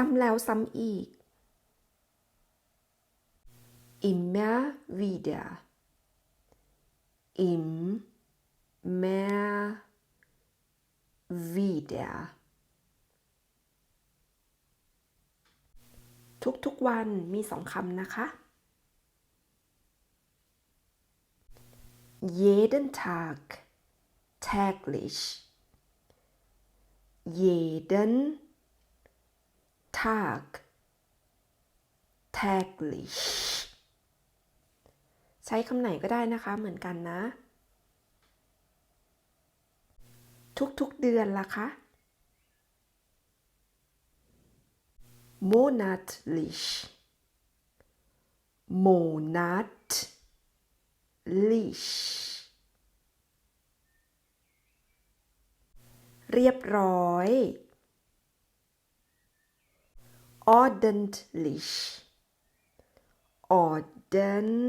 ซ้ำแล้วซ้ำอีก immer wieder immer wieder ทุกๆวันมีสองคำนะคะ jeden Tag täglich jeden Tag täglich ใช้คำไหนก็ได้นะคะเหมือนกันนะ ทุกๆเดือนล่ะคะ monatlich monatlich เรียบร้อย ordentlich ordentlich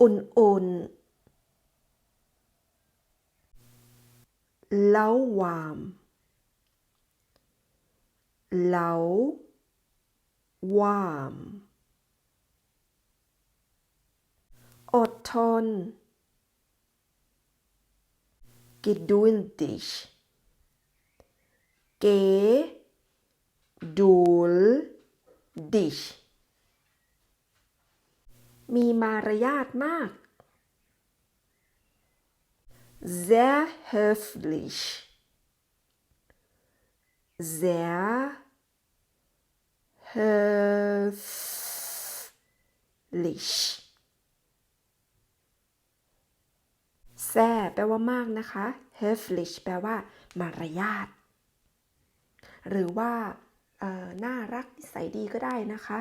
อุ่นๆ lauwarm lauwarm อดทน geduldig geduldig มีมารยาทมาก sehr höflich sehr höflich แซ่แปลว่ามากนะคะ höflich แปลว่า มารยาท หรือว่าน่ารักนิสัยดีก็ได้นะคะ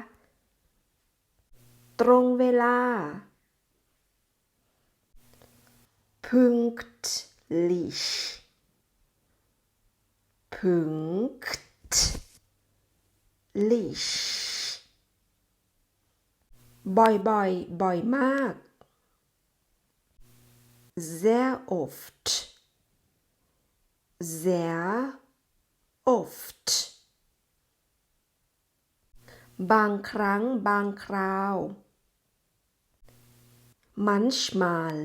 ตรงเวลา pünktlich pünktlich บ่อยบ่อยๆบ่อยมาก sehr oft sehr oft บางครั้งบางคราว manchmal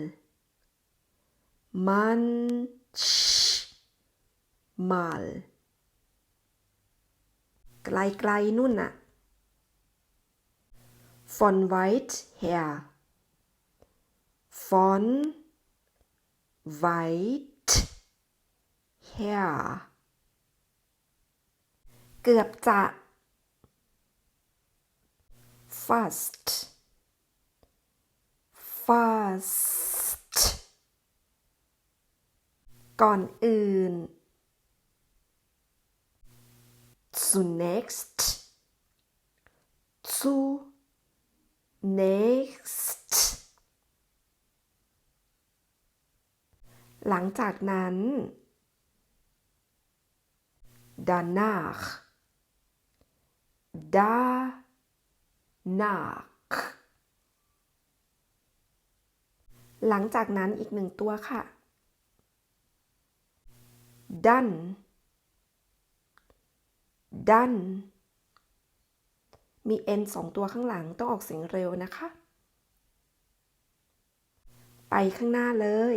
manchmal ไกลๆนู่นน่ะ von weit her von weit her เกือบจะ fast fast ก่อนอื่น zunächst zunächst หลังจากนั้น danach danach หลังจากนั้นอีกหนึ่งตัวค่ะ dann dann มี n สองตัวข้างหลังต้องออกเสียงเร็วนะคะ ไปข้างหน้าเลย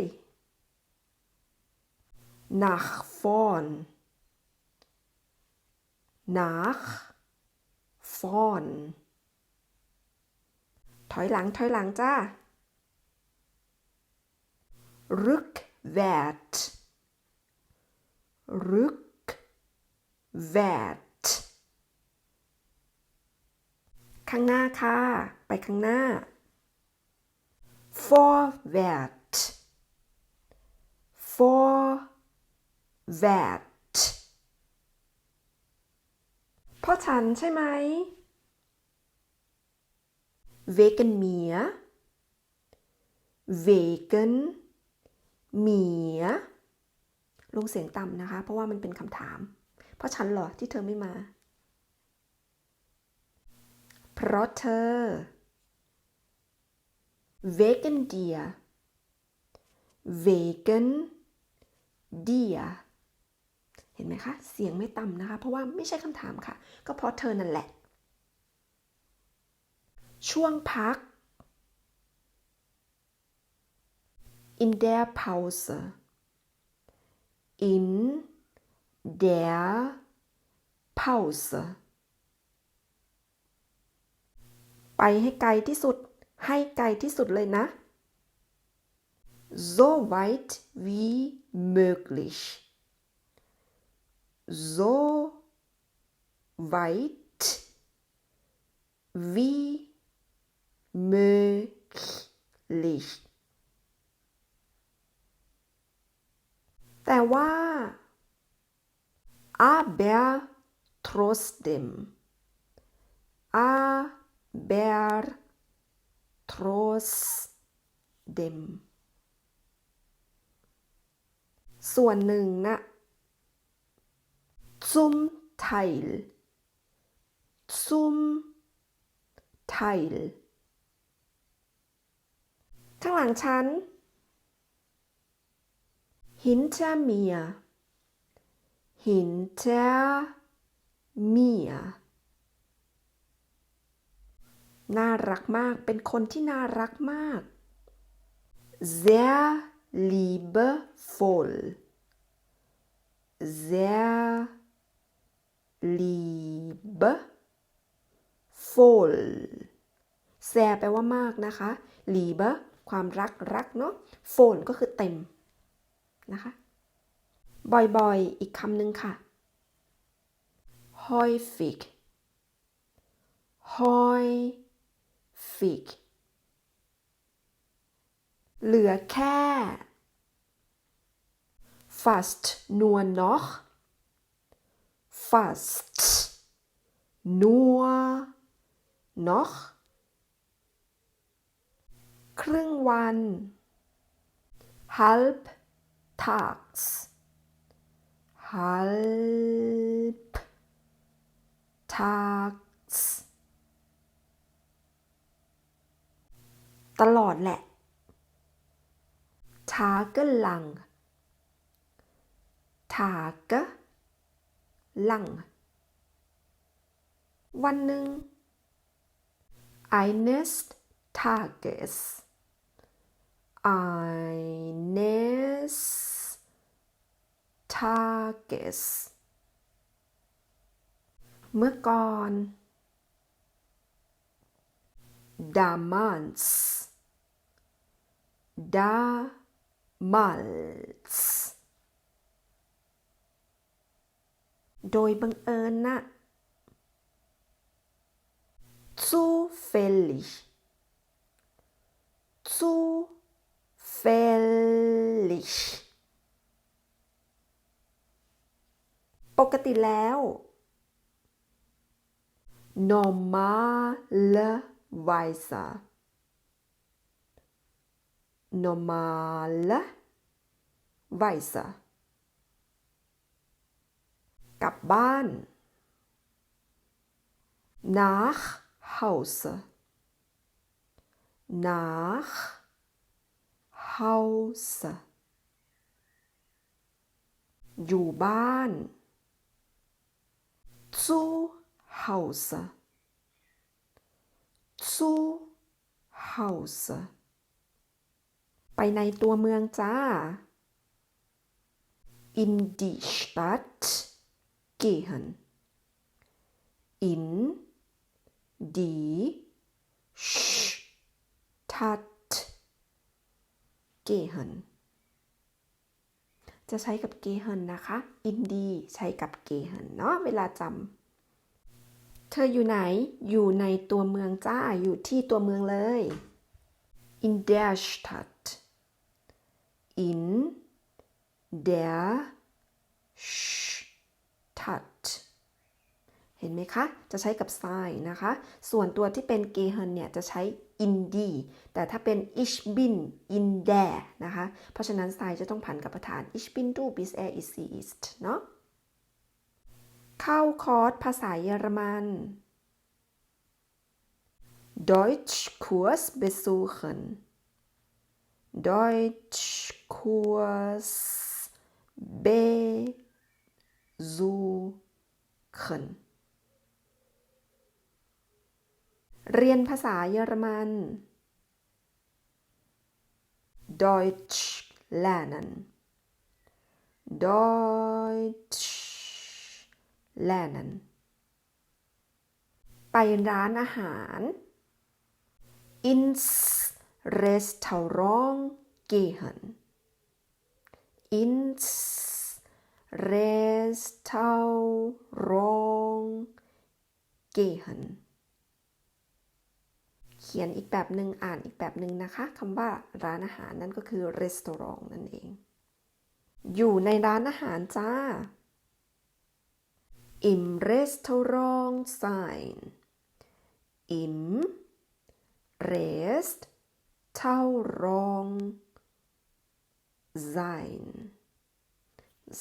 nach vorn nach vorn ถอยหลัง ถอยหลังจ้า rückwärts rückwärts ข้างหน้าค่ะ ไปข้างหน้า vorwärts vorwärts พ่อฉันใช่ไหม wegen mir wegen mir ลงเสียงต่ำนะคะ เพราะว่ามันเป็นคำถาม เพราะฉันเหรอที่เธอไม่มา เพราะเธอ wegen dir wegen dir ห็นไหมคะ เสียงไม่ต่ำนะคะ เพราะว่าไม่ใช่คำถามค่ะ ก็เพราะเธอนั่นแหละ ช่วงพัก in der Pause in der Pause ไปให้ไกลที่สุด ให้ไกลที่สุดเลยนะ so weit wie möglich so weit wie möglich แต่ว่า aber trotzdem aber trotzdem ส่วนหนึ่งนะ zum Teil zum Teil ข้างหลังฉัน hinter mir hinter mir น่ารักมาก เป็นคนที่น่ารักมาก sehr liebevoll sehr liebevoll แซแปลว่ามากนะคะ liebe ความรักรักเนาะ voll ก็คือเต็มนะคะ บ่อยๆ อีกคำหนึ่งค่ะ häufig häufig เหลือแค่ fast nur noch fast nur noch ครึ่งวัน halb tags halb tags ตลอดแหละ tagelang tage tagelang วันหนึ่ง eines Tages eines Tages เมื่อก่อน damals damals โดยบังเอิญนะ zufällig zufällig ปกติแล้ว normalerweise normalerweise กลับบ้าน nach Hause nach Hause อยู่บ้าน zu Hause zu Hause ไปในตัวเมืองจ้า in die Stadt gehen in die Stadt gehen จะใช้กับ gehen นะคะ in die ใช้กับ gehen เนาะเวลาจำเธออยู่ไหน อยู่ในตัวเมืองจ้า อยู่ที่ตัวเมืองเลย in der Stadt in der Stadt เห็นไหมคะ จะใช้กับ sign นะคะ ส่วนตัวที่เป็น gehen เนี่ย จะใช้ in die แต่ถ้าเป็น ich bin in der นะคะ เพราะฉะนั้น sign จะต้องผันกับประธาน ich bin du bist er ist sie ist เนาะ เข้าคอร์สภาษาเยอรมัน Deutschkurs besuchen Deutschkurs besuchen เรียนภาษาเยอรมัน Deutsch lernen Deutsch lernen ไปร้านอาหาร ins Restaurant gehen ins Restaurant gehen เขียนอีกแบบหนึ่งอ่านอีกแบบหนึ่งนะคะคำว่าร้านอาหารนั่นก็คือ restaurant นั่นเอง อยู่ในร้านอาหารจ้า im Restaurant sein im Restaurant sein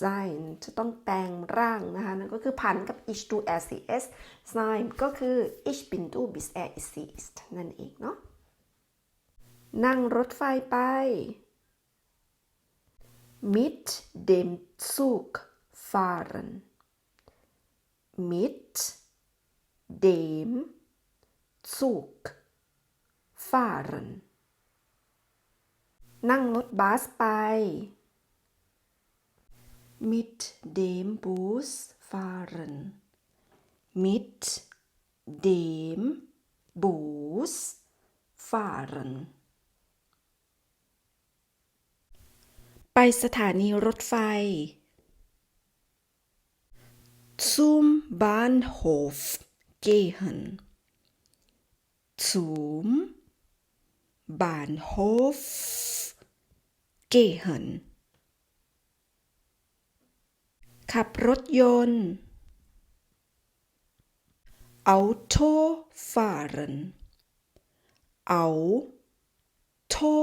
sein จะต้องแปลงร่างนะคะ นั่นก็คือพันกับ ich du er sie es sein ก็คือ ich bin du bist er ist sie ist นั่นเองเนาะ นั่งรถไฟไป mit dem Zug fahren mit dem Zug fahren นั่งรถบัสไป mit dem Bus fahren mit dem Bus fahren ไปสถานีรถไฟ zum Bahnhof gehen zum Bahnhof gehen ขับรถยนต์ Auto fahren Auto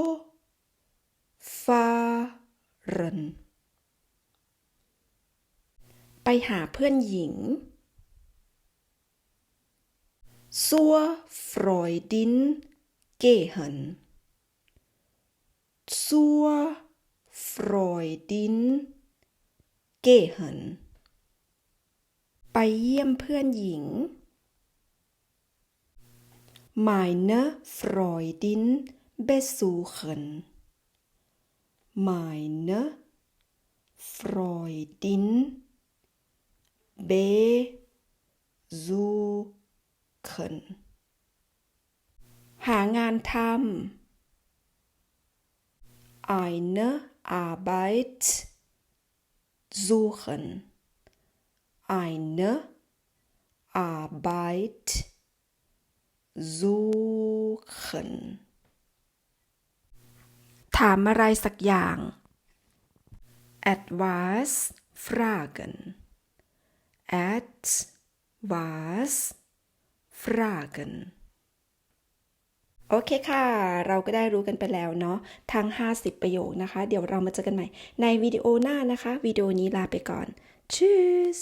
fahren ไปหาเพื่อนหญิง zur Freundin gehen zur Freundin gehen ไปเยี่ยมเพื่อนหญิง meine Freundin besuchen meine Freundin besuchen หางานทำ eine Arbeit suchen eine Arbeit suchen ถามอะไรสักอย่าง etwas fragen etwas fragen โอเคค่ะ เราก็ได้รู้กันไปแล้วเนาะทั้ง 50 ประโยคนะคะ เดี๋ยวเรามาเจอกันใหม่ในวิดีโอหน้านะคะ วิดีโอนี้ลาไปก่อน Tschüss